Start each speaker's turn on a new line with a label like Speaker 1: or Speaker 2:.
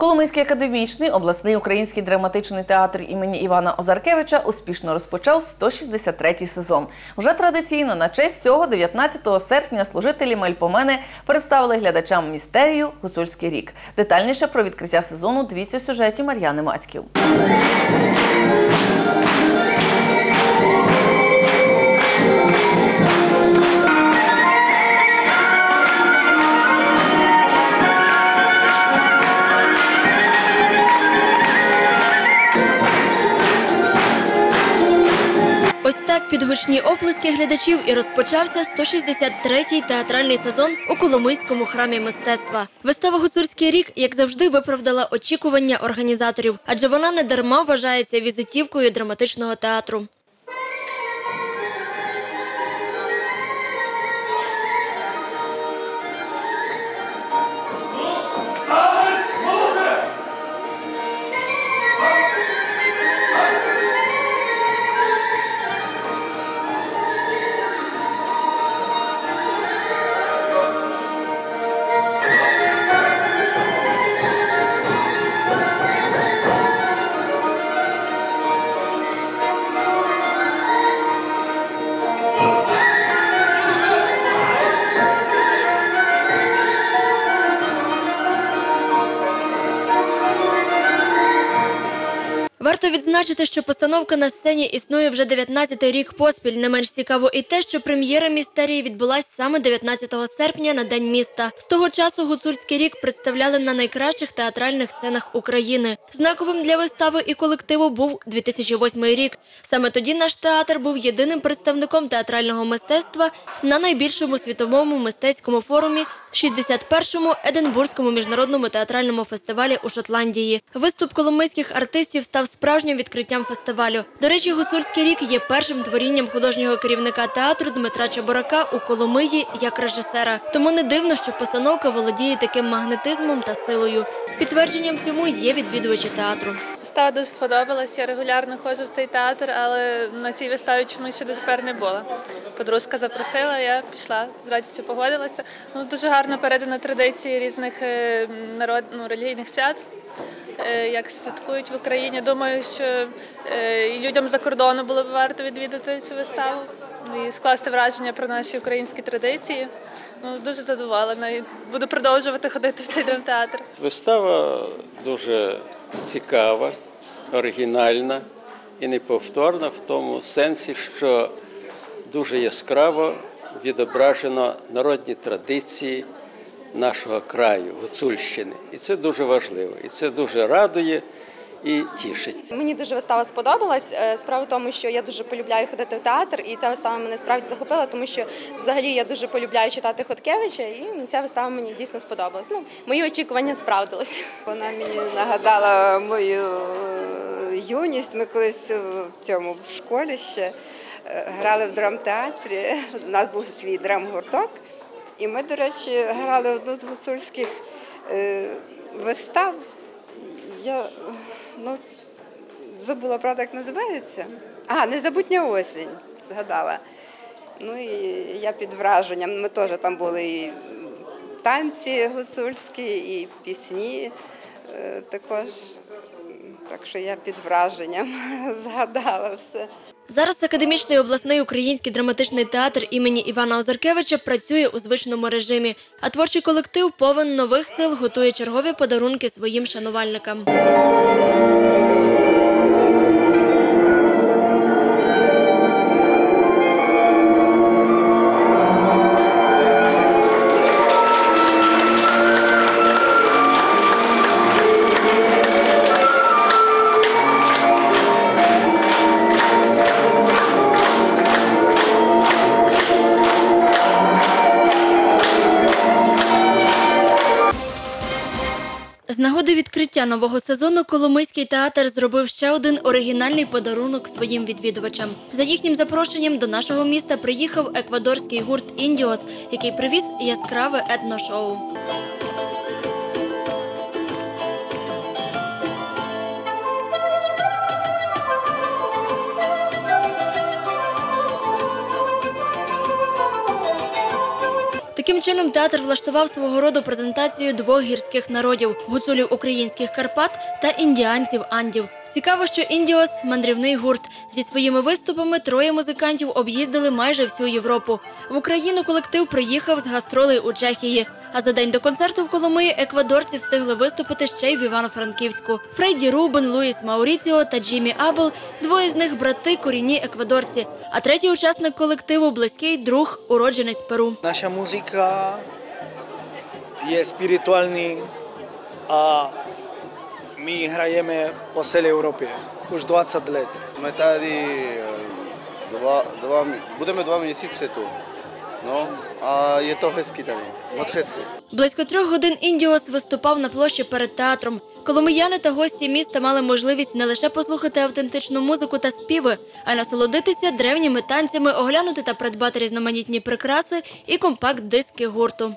Speaker 1: Коломийський академічний обласний український драматичний театр імені Івана Озаркевича успішно розпочав 163-й сезон. Вже традиційно на честь цього 19 серпня служителі Мельпомени представили глядачам містерію Гуцульський рік. Детальніше про відкриття сезону дивіться в сюжеті Мар'яни Мацьків.
Speaker 2: Ось так під гучні оплески глядачів і розпочався 163-й театральний сезон у Коломийському храмі мистецтва. Вистава «Гуцульський рік, як завжди, виправдала очікування організаторів, адже вона не дарма вважається візитівкою драматичного театру. Варто відзначити, що постановка на сцені існує вже 19-й рік поспіль. Не менш цікаво і те, що прем'єра містерії відбулась саме 19 серпня на День міста. З того часу гуцульський рік представляли на найкращих театральних сценах України. Знаковим для вистави і колективу був 2008 рік. Саме тоді наш театр був єдиним представником театрального мистецтва на найбільшому світовому мистецькому форумі 61-му Единбурзькому міжнародному театральному фестивалі у Шотландії. Виступ коломийських артистів став справжнім відкриттям фестивалю. До речі, гуцульський рік є першим творінням художнього керівника театру Дмитра Чебурака у Коломиї як режисера. Тому не дивно, що постановка володіє таким магнетизмом та силою. Підтвердженням цьому є відвідувачі театру.
Speaker 3: Вистава дуже сподобалась. Я регулярно ходжу в цей театр, але на цій виставі чомусь ще дотепер не була. Подружка запросила, я пішла, з радістю погодилася. Ну, дуже гарно передано традиції різних е, народ, ну, релігійних свят, як святкують в Україні. Думаю, що е, людям за кордону було б варто відвідати цю виставу і скласти враження про наші українські традиції. Ну, дуже задоволена і буду продовжувати ходити в цей драмтеатр.
Speaker 4: Вистава дуже цікава, оригінальна і неповторна в тому сенсі, що дуже яскраво відображено народні традиції нашого краю, Гуцульщини. І це дуже важливо, і це дуже радує і тішить.
Speaker 5: Мені дуже вистава сподобалась. Е, Справа в тому, що я дуже полюбляю ходити в театр, і ця вистава мене справді захопила, тому що взагалі я дуже полюбляю читати Хоткевича, і ця вистава мені дійсно сподобалась. Ну, мої очікування справдились.
Speaker 6: Вона мені нагадала мою е, юність. Ми колись в цьому в школі ще е, грали в драмтеатрі. У нас був свій драмгурток, і ми, до речі, грали одну з гуцульських е, вистав. Я ну, забула, правда, як називається. А, Незабутня осінь, згадала. Ну і я під враженням. Ми теж там були і танці гуцульські, і пісні е, також. Так що я під враженням згадала все.
Speaker 2: Зараз академічний обласний український драматичний театр імені Івана Озаркевича працює у звичному режимі, а творчий колектив повен нових сил готує чергові подарунки своїм шанувальникам. Нагоди відкриття нового сезону Коломийський театр зробив ще один оригінальний подарунок своїм відвідувачам. За їхнім запрошенням до нашого міста приїхав еквадорський гурт Індіос, який привіз яскраве етношоу. Таким чином, театр влаштував свого роду презентацію двох гірських народів гуцулів українських Карпат та індіанців Андів. Цікаво, що Індіос мандрівний гурт. Зі своїми виступами троє музикантів об'їздили майже всю Європу. В Україну колектив приїхав з гастролей у Чехії. А за день до концерту в Коломиї еквадорці встигли виступити ще й в Івано-Франківську. Фредді Рубен, Луїс Мауріціо та Джіммі Абел двоє з них брати корінні еквадорці. А третій учасник колективу близький друг, уродженець Перу.
Speaker 7: Наша музика є спіритуальна, а ми граємо по цілій Європі už 20 років.
Speaker 8: Ми tady е, два, два, будемо два місяці тут. Ну, а є то хезкі tady, моc хезкі.
Speaker 2: Близько трьох годин Індіос виступав на площі перед театром. Коломияни та гості міста мали можливість не лише послухати автентичну музику та співи, а й насолодитися древніми танцями, оглянути та придбати різноманітні прикраси і компакт-диски гурту.